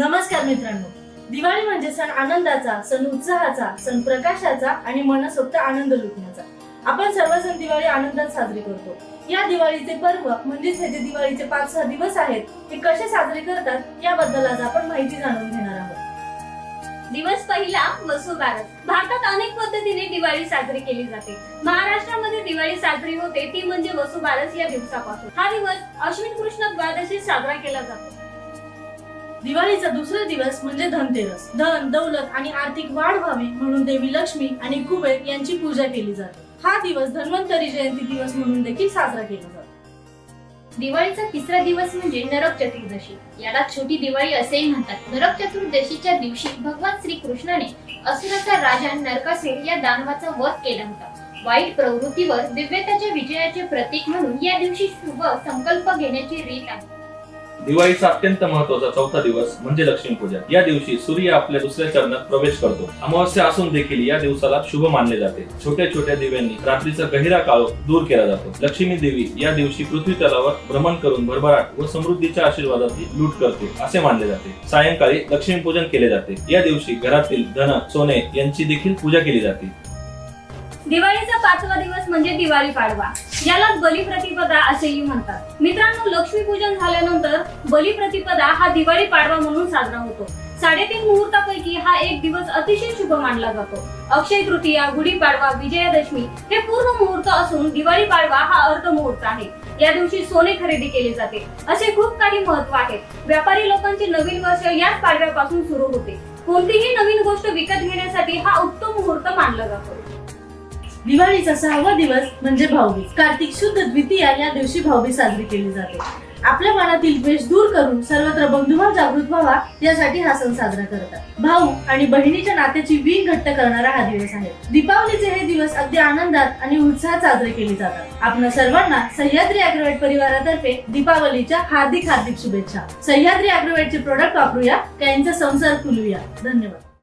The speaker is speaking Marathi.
नमस्कार मित्रांनो. दिवाळी म्हणजे सण आनंदाचा सण उत्साहाचा सण प्रकाशाचा आणि मनसोक्त आनंद लुटण्याचा. आपण सर्वजण दिवाळी आनंदात साजरी करतो. या दिवाळीचे पर्व म्हणजेच हे जे दिवाळीचे पाच सहा दिवस आहेत ते कसे साजरे करतात याबद्दल आज आपण माहिती जाणून घेणार आहोत. दिवस पहिला वसुबारस भारतात अनेक पद्धतीने दिवाळी साजरी केली जाते. महाराष्ट्रामध्ये दिवाळी साजरी होते ती म्हणजे वसुबारस या दिवसापासून. हा दिवस अश्विन कृष्ण द्वादशी साजरा केला जातो. दिवाळीचा दुसरा दिवस म्हणजे धनतेरस. धन दौलत आणि आर्थिक वाढ व्हावी म्हणून देवी लक्ष्मी आणि कुबेर यांची पूजा केली जाते. हा दिवस धन्वंतरी जयंती दिवस म्हणून देखील साजरा केला जातो. दिवाळीचा तिसरा दिवस म्हणजे नरक चतुर्दशी. याला छोटी दिवाळी असेही म्हणतात. नरक चतुर्दशीच्या दिवशी भगवान श्री कृष्णाने असुराचा राजा नरकासुर या दानवाचा वध केला होता. वाईट प्रवृत्तीवर दिव्यतेच्या विजयाचे प्रतीक म्हणून या दिवशी शुभ संकल्प घेण्याची रीत आहे. दिवाळीचा अत्यंत महत्त्वाचा चौथा दिवस म्हणजे लक्ष्मीपूजन या दिवशी सूर्य आपल्या दुसऱ्या चरणात प्रवेश करतो. अमावस्या असून देखील या दिवसाला शुभ मानले जाते. छोट्या छोट्या दिव्यांनी रात्रीचा गहिरा काळो दूर केला जातो. लक्ष्मी देवी या दिवशी पृथ्वी तलावर भ्रमण करून भरभराट व समृद्धीच्या आशीर्वादाची लूट करते असे मानले जाते. सायंकाळी लक्ष्मीपूजन केले जाते. या दिवशी घरातील धन सोने यांची देखील पूजा केली जाते. दिवाळीचा पाचवा दिवस म्हणजे दिवाळी पाडवा. यालाच बलिप्रतिपदा असेही म्हणतात. मित्रांनो लक्ष्मीपूजन झाल्यानंतर बलिप्रतिपदा हा दिवाळी पाडवा म्हणून साजरा होतो. साडेतीन मुहूर्तापैकी हा एक दिवस अतिशय शुभ मानला जातो. अक्षय तृतीया गुढीपाडवा विजयादशमी हे पूर्ण मुहूर्त असून दिवाळी पाडवा हा अर्ध मुहूर्त आहे. या दिवशी सोने खरेदी केले जाते. असे खूप काही महत्त्व आहे. व्यापारी लोकांचे नवीन वर्ष याच पाडव्यापासून सुरू होते. कोणतीही नवीन गोष्ट विकत घेण्यासाठी हा उत्तम मुहूर्त मानला जातो. दिवाळीचा सहावा दिवस म्हणजे भाऊबीज. कार्तिक शुद्ध द्वितीया या दिवशी भाऊबीज साजरी केली जाते. आपल्या मनातील द्वेष दूर करून सर्वत्र बंधुभाव जागृत व्हावा यासाठी हा सण साजरा करतात. भाऊ आणि बहिणीच्या नात्याची वीण घट्ट करणारा हा दिवस आहे. दीपावलीचे हे दिवस अगदी आनंदात आणि उत्साहात साजरे केले जातात. आपल्या सर्वांना सह्याद्री अॅग्रोवेट परिवारातर्फे दीपावलीच्या हार्दिक हार्दिक शुभेच्छा. सह्याद्री अॅग्रोवेटचे प्रोडक्ट वापरूया त्यांचा संसार फुलूया. धन्यवाद.